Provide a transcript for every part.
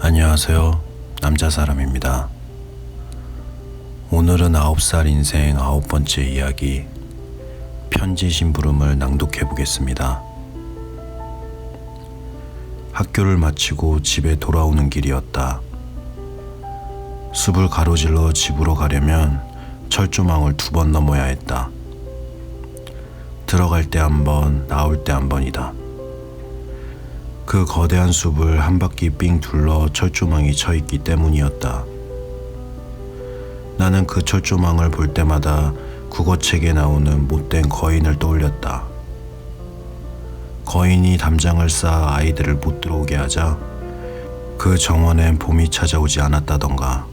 안녕하세요. 남자 사람입니다. 오늘은 아홉 살 인생 아홉 번째 이야기 편지 심부름을 낭독해 보겠습니다. 학교를 마치고 집에 돌아오는 길이었다. 숲을 가로질러 집으로 가려면 철조망을 두 번 넘어야 했다. 들어갈 때 한 번, 나올 때 한 번이다. 그 거대한 숲을 한 바퀴 삥 둘러 철조망이 쳐 있기 때문이었다. 나는 그 철조망을 볼 때마다 국어책에 나오는 못된 거인을 떠올렸다. 거인이 담장을 쌓아 아이들을 못 들어오게 하자 그 정원엔 봄이 찾아오지 않았다던가.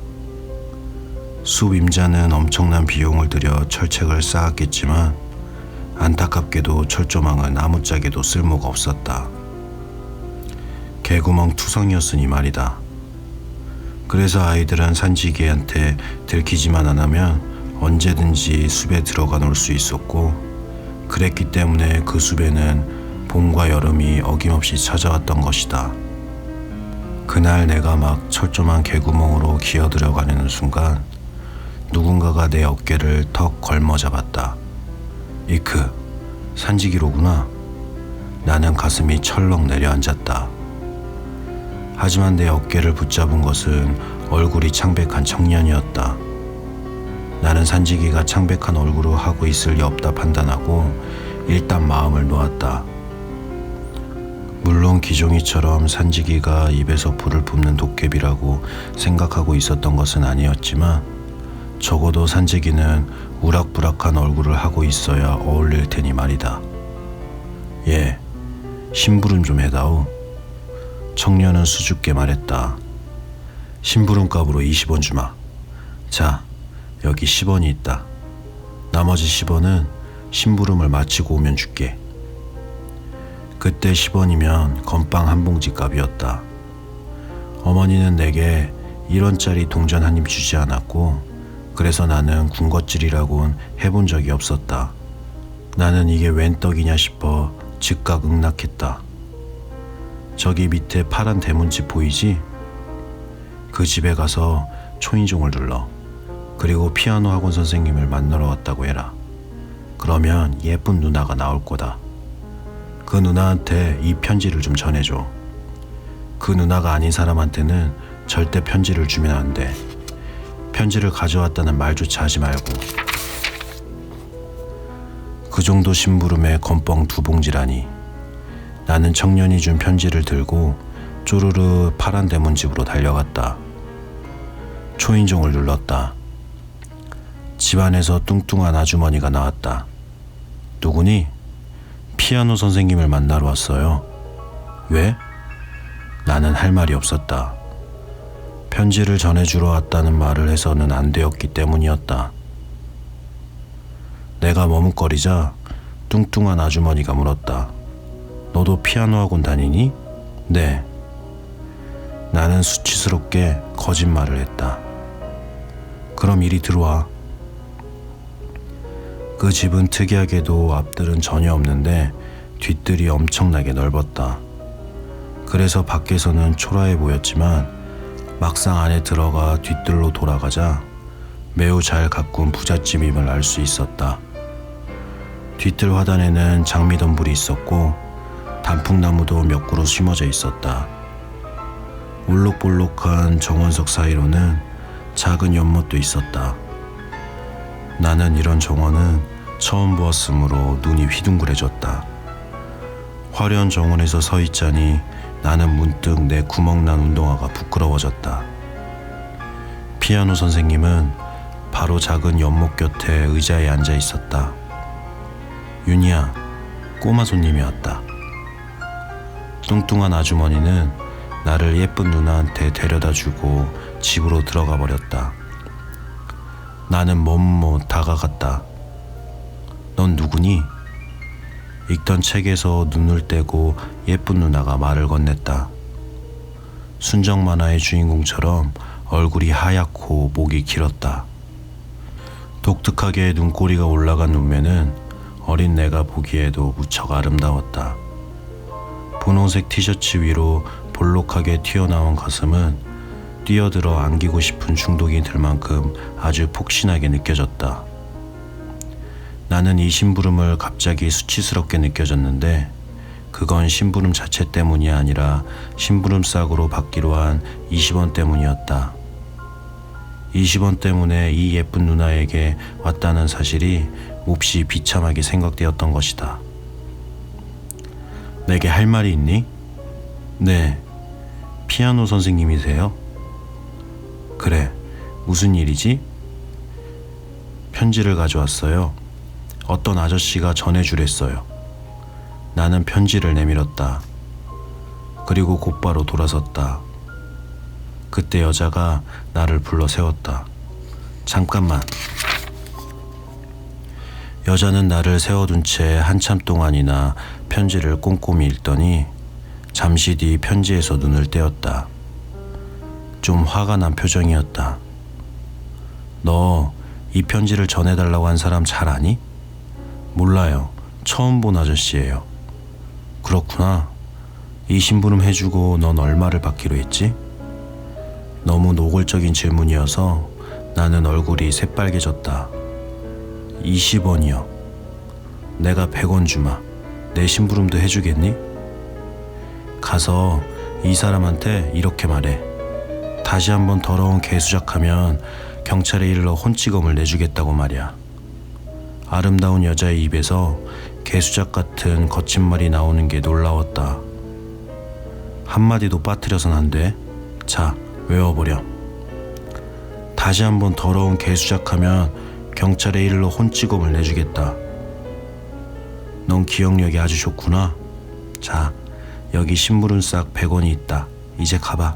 숲 임자는 엄청난 비용을 들여 철책을 쌓았겠지만 안타깝게도 철조망은 아무짝에도 쓸모가 없었다. 개구멍 투성이었으니 말이다. 그래서 아이들은 산지개한테 들키지만 안 하면 언제든지 숲에 들어가 놀 수 있었고 그랬기 때문에 그 숲에는 봄과 여름이 어김없이 찾아왔던 것이다. 그날 내가 막 철조망 개구멍으로 기어들어가려는 순간 누군가가 내 어깨를 턱 걸머 잡았다. 이크, 산지기로구나. 나는 가슴이 철렁 내려앉았다. 하지만 내 어깨를 붙잡은 것은 얼굴이 창백한 청년이었다. 나는 산지기가 창백한 얼굴로 하고 있을 리 없다 판단하고 일단 마음을 놓았다. 물론 기종이처럼 산지기가 입에서 불을 뿜는 도깨비라고 생각하고 있었던 것은 아니었지만 적어도 산지기는 우락부락한 얼굴을 하고 있어야 어울릴 테니 말이다. 예, 심부름 좀 해다오. 청년은 수줍게 말했다. 심부름값으로 20원 주마. 자, 여기 10원이 있다. 나머지 10원은 심부름을 마치고 오면 줄게. 그때 10원이면 건빵 한 봉지 값이었다. 어머니는 내게 1원짜리 동전 한 입 주지 않았고, 그래서 나는 군것질이라곤 해본 적이 없었다. 나는 이게 웬 떡이냐 싶어 즉각 응낙했다. 저기 밑에 파란 대문집 보이지? 그 집에 가서 초인종을 눌러. 그리고 피아노 학원 선생님을 만나러 왔다고 해라. 그러면 예쁜 누나가 나올 거다. 그 누나한테 이 편지를 좀 전해줘. 그 누나가 아닌 사람한테는 절대 편지를 주면 안 돼. 편지를 가져왔다는 말조차 하지 말고. 그 정도 심부름에 건뻥 두 봉지라니. 나는 청년이 준 편지를 들고 쪼르르 파란 대문집으로 달려갔다. 초인종을 눌렀다. 집안에서 뚱뚱한 아주머니가 나왔다. 누구니? 피아노 선생님을 만나러 왔어요. 왜? 나는 할 말이 없었다. 편지를 전해주러 왔다는 말을 해서는 안 되었기 때문이었다. 내가 머뭇거리자 뚱뚱한 아주머니가 물었다. 너도 피아노 학원 다니니? 네. 나는 수치스럽게 거짓말을 했다. 그럼 이리 들어와. 그 집은 특이하게도 앞들은 전혀 없는데 뒷들이 엄청나게 넓었다. 그래서 밖에서는 초라해 보였지만 막상 안에 들어가 뒷들로 돌아가자 매우 잘 가꾼 부잣집임을 알 수 있었다. 뒷들 화단에는 장미덤불이 있었고 단풍나무도 몇 그루 심어져 있었다. 올록볼록한 정원석 사이로는 작은 연못도 있었다. 나는 이런 정원은 처음 보았으므로 눈이 휘둥그레졌다. 화려한 정원에서 서 있자니 나는 문득 내 구멍난 운동화가 부끄러워졌다. 피아노 선생님은 바로 작은 연못 곁에 의자에 앉아 있었다. 윤희야, 꼬마 손님이 왔다. 뚱뚱한 아주머니는 나를 예쁜 누나한테 데려다 주고 집으로 들어가 버렸다. 나는 못못 다가갔다. 넌 누구니? 읽던 책에서 눈을 떼고 예쁜 누나가 말을 건넸다. 순정 만화의 주인공처럼 얼굴이 하얗고 목이 길었다. 독특하게 눈꼬리가 올라간 눈매는 어린 내가 보기에도 무척 아름다웠다. 분홍색 티셔츠 위로 볼록하게 튀어나온 가슴은 뛰어들어 안기고 싶은 충동이 들 만큼 아주 폭신하게 느껴졌다. 나는 이 심부름을 갑자기 수치스럽게 느껴졌는데 그건 심부름 자체 때문이 아니라 심부름 싹으로 받기로 한 20원 때문이었다. 20원 때문에 이 예쁜 누나에게 왔다는 사실이 몹시 비참하게 생각되었던 것이다. 내게 할 말이 있니? 네. 피아노 선생님이세요? 그래. 무슨 일이지? 편지를 가져왔어요. 어떤 아저씨가 전해주랬어요. 나는 편지를 내밀었다. 그리고 곧바로 돌아섰다. 그때 여자가 나를 불러 세웠다. 잠깐만. 여자는 나를 세워둔 채 한참 동안이나 편지를 꼼꼼히 읽더니 잠시 뒤 편지에서 눈을 떼었다. 좀 화가 난 표정이었다. 너 이 편지를 전해달라고 한 사람 잘 아니? 몰라요. 처음 본 아저씨예요. 그렇구나. 이 심부름 해주고 넌 얼마를 받기로 했지? 너무 노골적인 질문이어서 나는 얼굴이 새빨개졌다. 20원이요. 내가 100원 주마. 내 심부름도 해주겠니? 가서 이 사람한테 이렇게 말해. 다시 한번 더러운 개수작하면 경찰에 일러 혼찌검을 내주겠다고 말이야. 아름다운 여자의 입에서 개수작 같은 거친 말이 나오는 게 놀라웠다. 한마디도 빠뜨려선 안 돼. 자, 외워버려. 다시 한번 더러운 개수작하면 경찰에 일러 혼찌검을 내주겠다. 넌 기억력이 아주 좋구나. 자, 여기 신부름 싹 100원이 있다. 이제 가봐.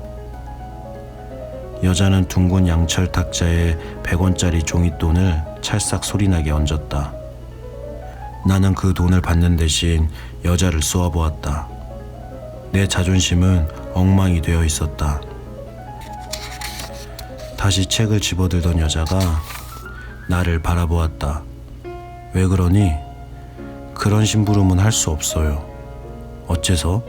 여자는 둥근 양철 탁자에 100원짜리 종이돈을 찰싹 소리나게 얹었다. 나는 그 돈을 받는 대신 여자를 쏘아보았다. 내 자존심은 엉망이 되어 있었다. 다시 책을 집어들던 여자가 나를 바라보았다. 왜 그러니? 그런 심부름은 할 수 없어요. 어째서?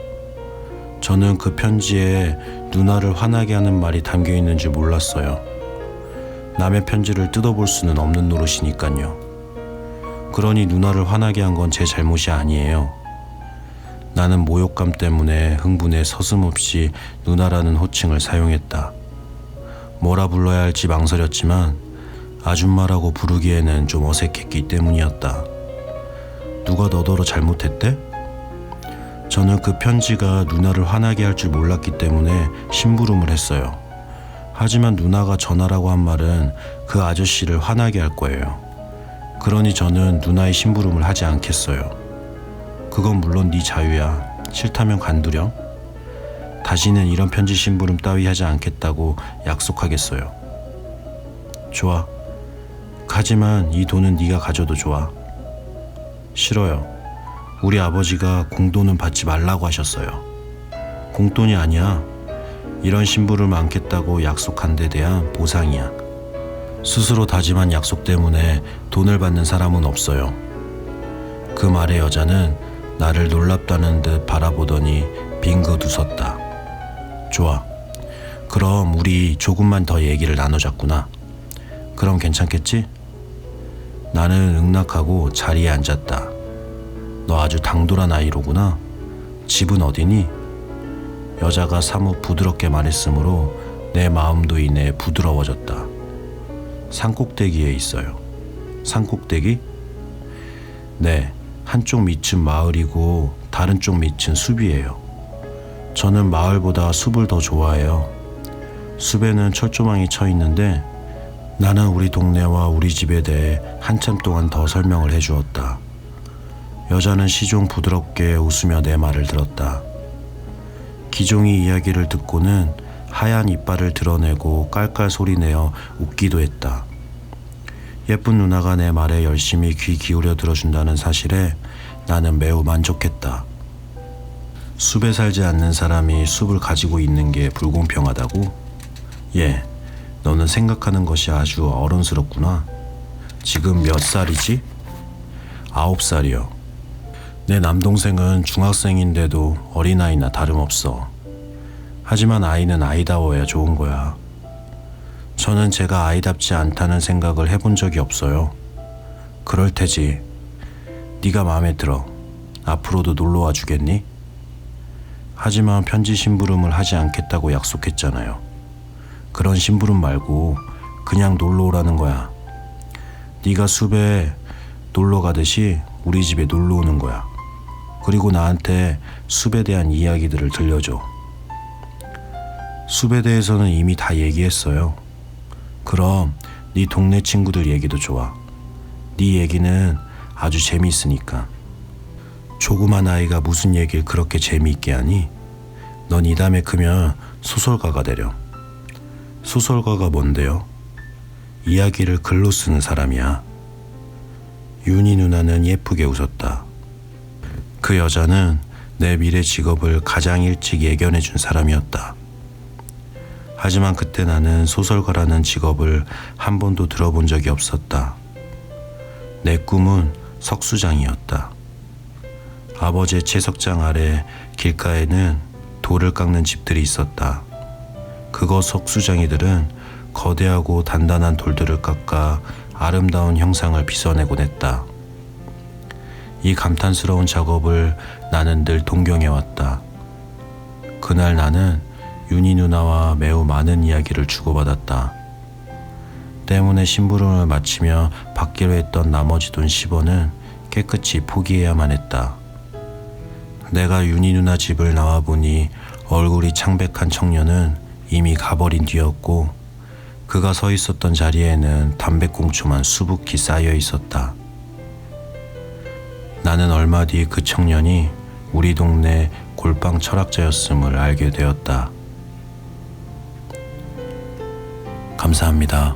저는 그 편지에 누나를 화나게 하는 말이 담겨 있는 줄 몰랐어요. 남의 편지를 뜯어볼 수는 없는 노릇이니까요. 그러니 누나를 화나게 한 건 제 잘못이 아니에요. 나는 모욕감 때문에 흥분해 서슴없이 누나라는 호칭을 사용했다. 뭐라 불러야 할지 망설였지만 아줌마라고 부르기에는 좀 어색했기 때문이었다. 누가 너더러 잘못했대? 저는 그 편지가 누나를 화나게 할 줄 몰랐기 때문에 심부름을 했어요. 하지만 누나가 전화라고 한 말은 그 아저씨를 화나게 할 거예요. 그러니 저는 누나의 심부름을 하지 않겠어요. 그건 물론 네 자유야. 싫다면 간두렴. 다시는 이런 편지 심부름 따위 하지 않겠다고 약속하겠어요. 좋아. 하지만 이 돈은 네가 가져도 좋아. 싫어요. 우리 아버지가 공돈은 받지 말라고 하셨어요. 공돈이 아니야. 이런 심부름 않겠다고 약속한 데 대한 보상이야. 스스로 다짐한 약속 때문에 돈을 받는 사람은 없어요. 그 말에 여자는 나를 놀랍다는 듯 바라보더니 빙긋 웃었다. 좋아. 그럼 우리 조금만 더 얘기를 나누자꾸나. 그럼 괜찮겠지? 나는 응낙하고 자리에 앉았다. 너 아주 당돌한 아이로구나. 집은 어디니? 여자가 사뭇 부드럽게 말했으므로 내 마음도 이내 부드러워졌다. 산꼭대기에 있어요. 산꼭대기? 네, 한쪽 밑은 마을이고 다른 쪽 밑은 숲이에요. 저는 마을보다 숲을 더 좋아해요. 숲에는 철조망이 쳐 있는데 나는 우리 동네와 우리 집에 대해 한참 동안 더 설명을 해 주었다. 여자는 시종 부드럽게 웃으며 내 말을 들었다. 기종이 이야기를 듣고는 하얀 이빨을 드러내고 깔깔 소리내어 웃기도 했다. 예쁜 누나가 내 말에 열심히 귀 기울여 들어준다는 사실에 나는 매우 만족했다. 숲에 살지 않는 사람이 숲을 가지고 있는 게 불공평하다고? 예, 너는 생각하는 것이 아주 어른스럽구나. 지금 몇 살이지? 아홉 살이요. 내 남동생은 중학생인데도 어린아이나 다름없어. 하지만 아이는 아이다워야 좋은 거야. 저는 제가 아이답지 않다는 생각을 해본 적이 없어요. 그럴 테지. 네가 마음에 들어. 앞으로도 놀러 와 주겠니? 하지만 편지 심부름을 하지 않겠다고 약속했잖아요. 그런 심부름 말고 그냥 놀러 오라는 거야. 네가 숲에 놀러 가듯이 우리 집에 놀러 오는 거야. 그리고 나한테 숲에 대한 이야기들을 들려줘. 숲에 대해서는 이미 다 얘기했어요. 그럼 네 동네 친구들 얘기도 좋아. 네 얘기는 아주 재미있으니까. 조그만 아이가 무슨 얘기를 그렇게 재미있게 하니? 넌 이 다음에 크면 소설가가 되려. 소설가가 뭔데요? 이야기를 글로 쓰는 사람이야. 윤희 누나는 예쁘게 웃었다. 그 여자는 내 미래 직업을 가장 일찍 예견해 준 사람이었다. 하지만 그때 나는 소설가라는 직업을 한 번도 들어본 적이 없었다. 내 꿈은 석수장이었다. 아버지의 채석장 아래 길가에는 돌을 깎는 집들이 있었다. 그곳 석수장이들은 거대하고 단단한 돌들을 깎아 아름다운 형상을 빚어내곤 했다. 이 감탄스러운 작업을 나는 늘 동경해왔다. 그날 나는 윤희 누나와 매우 많은 이야기를 주고받았다. 때문에 심부름을 마치며 받기로 했던 나머지 돈 10원은 깨끗이 포기해야만 했다. 내가 윤희 누나 집을 나와보니 얼굴이 창백한 청년은 이미 가버린 뒤였고 그가 서 있었던 자리에는 담배꽁초만 수북히 쌓여 있었다. 나는 얼마 뒤 그 청년이 우리 동네 골방 철학자였음을 알게 되었다. 감사합니다.